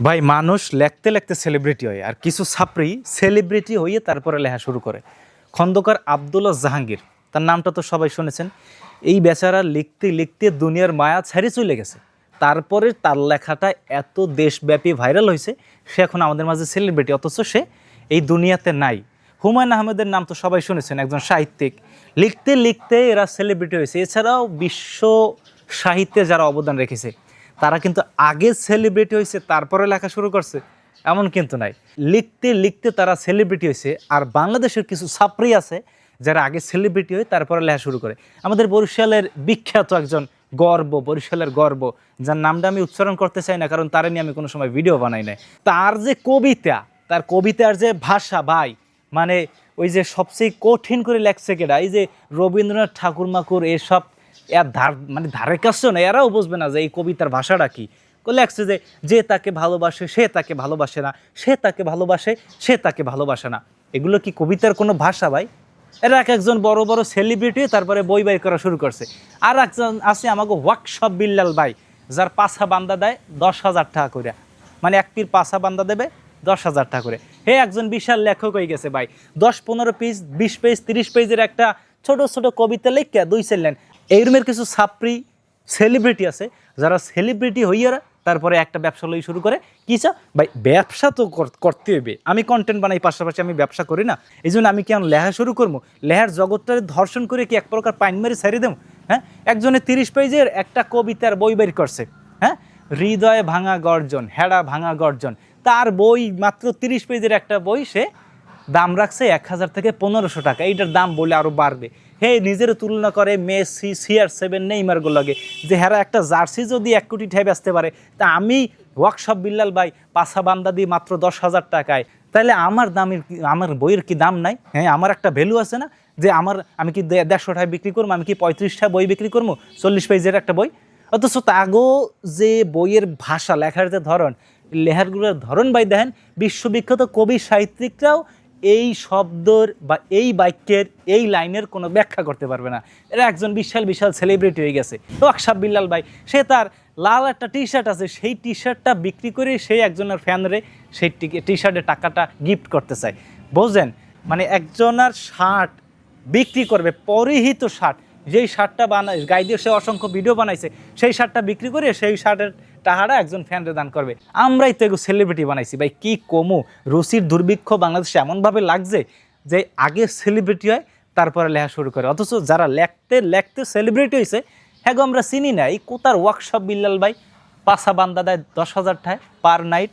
ভাই, মানুষ লেখতে লেখতে সেলিব্রিটি হয়, আর কিছু ছাত্রী সেলিব্রিটি হয়ে তারপরে লেখা শুরু করে। খন্দকার আবদুল্লাহ জাহাঙ্গীর, তার নামটা তো সবাই শুনেছেন। এই বেচারা লিখতে লিখতে দুনিয়ার মায়া ছেড়ে চলে গেছে। তারপরে তার লেখাটা এত দেশব্যাপী ভাইরাল হয়েছে, সে এখন আমাদের মাঝে সেলিব্রিটি অথচ সে এই দুনিয়াতে নাই। হুমায়ুন আহমেদের নাম তো সবাই শুনেছেন, একজন সাহিত্যিক। লিখতে লিখতে এরা সেলিব্রিটি হয়েছে। এছাড়াও বিশ্ব সাহিত্যে যারা অবদান রেখেছে তারা কিন্তু আগে সেলিব্রিটি হয়েছে তারপরে লেখা শুরু করছে। এমন কিন্তু নাই। লিখতে লিখতে তারা সেলিব্রিটি হয়েছে আর বাংলাদেশের কিছু ছাত্রী আছে যারা আগে সেলিব্রিটি হয়ে তারপরে লেখা শুরু করে। আমাদের বরিশালের বিখ্যাত একজন গর্ব, বরিশালের গর্ব, যার নামটা আমি উচ্চারণ করতে চাই না, কারণ তার নিয়ে আমি কোনো সময় ভিডিও বানাই নাই। তার যে কবিতা, তার কবিতার যে ভাষা ভাই মানে ওই যে সবচেয়ে কঠিন করে লেখছে কেটা এই যে রবীন্দ্রনাথ ঠাকুর মাকুর এসব এর ধার মানে ধারের কাছেও না, এরাও বুঝবে না যে এই কবিতার ভাষাটা কি। লেখছে যে যে তাকে ভালোবাসে, সে তাকে ভালোবাসে না, সে তাকে ভালোবাসে, সে তাকে ভালোবাসে না। এগুলো কি কবিতার কোনো ভাষা ভাই? এরা এক একজন বড় বড় সেলিব্রিটি তারপরে বই বাই করা শুরু করছে। আর একজন আছে আমাকে ওয়ার্কশপ বিল্লাল ভাই, যার পাছা বান্দা দেয় দশ হাজার টাকা করে। মানে এক পির পাছা বান্দা দেবে দশ হাজার টাকা করে। হে একজন বিশাল লেখক হয়ে গেছে ভাই। দশ, পনেরো পিস বিশ পেজ তিরিশ পেজের একটা ছোট ছোট কবিতা লিখে দুই সেলেন এইরমের কিছু ছাত্রী সেলিব্রিটি আছে, যারা সেলিব্রিটি হইয়ারা তারপরে একটা ব্যবসা লই শুরু করে। কি চা? ভাই, ব্যবসা তো কর- করতে হবে আমি কন্টেন্ট বানাই, পাশাপাশি আমি ব্যবসা করি না। এই জন্য আমি কি এখন লেহা শুরু করব? লেহার জগৎটারে ধর্ষণ করে কি এক প্রকার পাইন মারি ছাড়ি দেবো? হ্যাঁ? একজনে তিরিশ পেজের একটা কবিতার বই বের করছে। হ্যাঁ? হৃদয় ভাঙা গর্জন, হেড়া ভাঙা গর্জন। তার বই মাত্র তিরিশ পেজের একটা বই সে দাম রাখছে এক হাজার থেকে পনেরোশো টাকা। এইটার দাম বলে আরও বাড়বে। হে, নিজের তুলনা করে মেসি সিআর সেভেন নেইমারগুলো লাগে। যে হেরা একটা জার্সি যদি এক কোটি ঠেবে আসতে পারে, তা আমি ওয়ার্কশপ বিল্লাল ভাই পাশা বান্দা দিই মাত্র দশ হাজার টাকায়। তাহলে আমার দামের আমার বইয়ের কি দাম নাই? হ্যাঁ আমার একটা ভ্যালু আছে না? যে আমার, আমি কি দেড়শো টাকায় বিক্রি করব, আমি কি পঁয়ত্রিশটা বই বিক্রি করব? চল্লিশ পেজের একটা বই? অথচ তাগো যে বইয়ের ভাষা, লেখার যে ধরন লেখারগুলোর ধরন বাই দেখেন, বিশ্ববিখ্যাত কবি সাহিত্যিকরাও এই শব্দর বা এই বাক্যের এই লাইনের কোনো ব্যাখ্যা করতে পারবে না। এরা একজন বিশাল বিশাল সেলিব্রিটি হয়ে গেছে। তো আকসাব বিল্লাল ভাই, সে তার লাল একটা টি শার্ট আছে, সেই টি শার্টটা বিক্রি করে সেই একজনের ফ্যানরে সেই টি শার্টের টাকাটা গিফট করতে চায়। বোঝেন? মানে একজনের শার্ট বিক্রি করবে, পরিহিত শার্ট যেই শার্টটা বানায়, গাই দিয়ে সে অসংখ্য ভিডিও বানাইছে, সেই শার্টটা বিক্রি করে সেই শার্টের টাহারা একজন ফ্যানরে দান করবে। আমরাই তো সেলিব্রিটি বানাইছি। ভাই, কি কমু? রুচির দুর্ভিক্ষ বাংলাদেশে এমনভাবে লাগছে যে আগে সেলিব্রিটি হয়, তারপরে লেখা শুরু করে। অথচ যারা লেখতে লেখতে সেলিব্রিটি হয়েছে হ্যাঁ আমরা চিনি না। এই কোথার ওয়ার্কশপ বিল্লাল ভাই পাশা বান্দা দেয় দশ হাজার ঠায় পার নাইট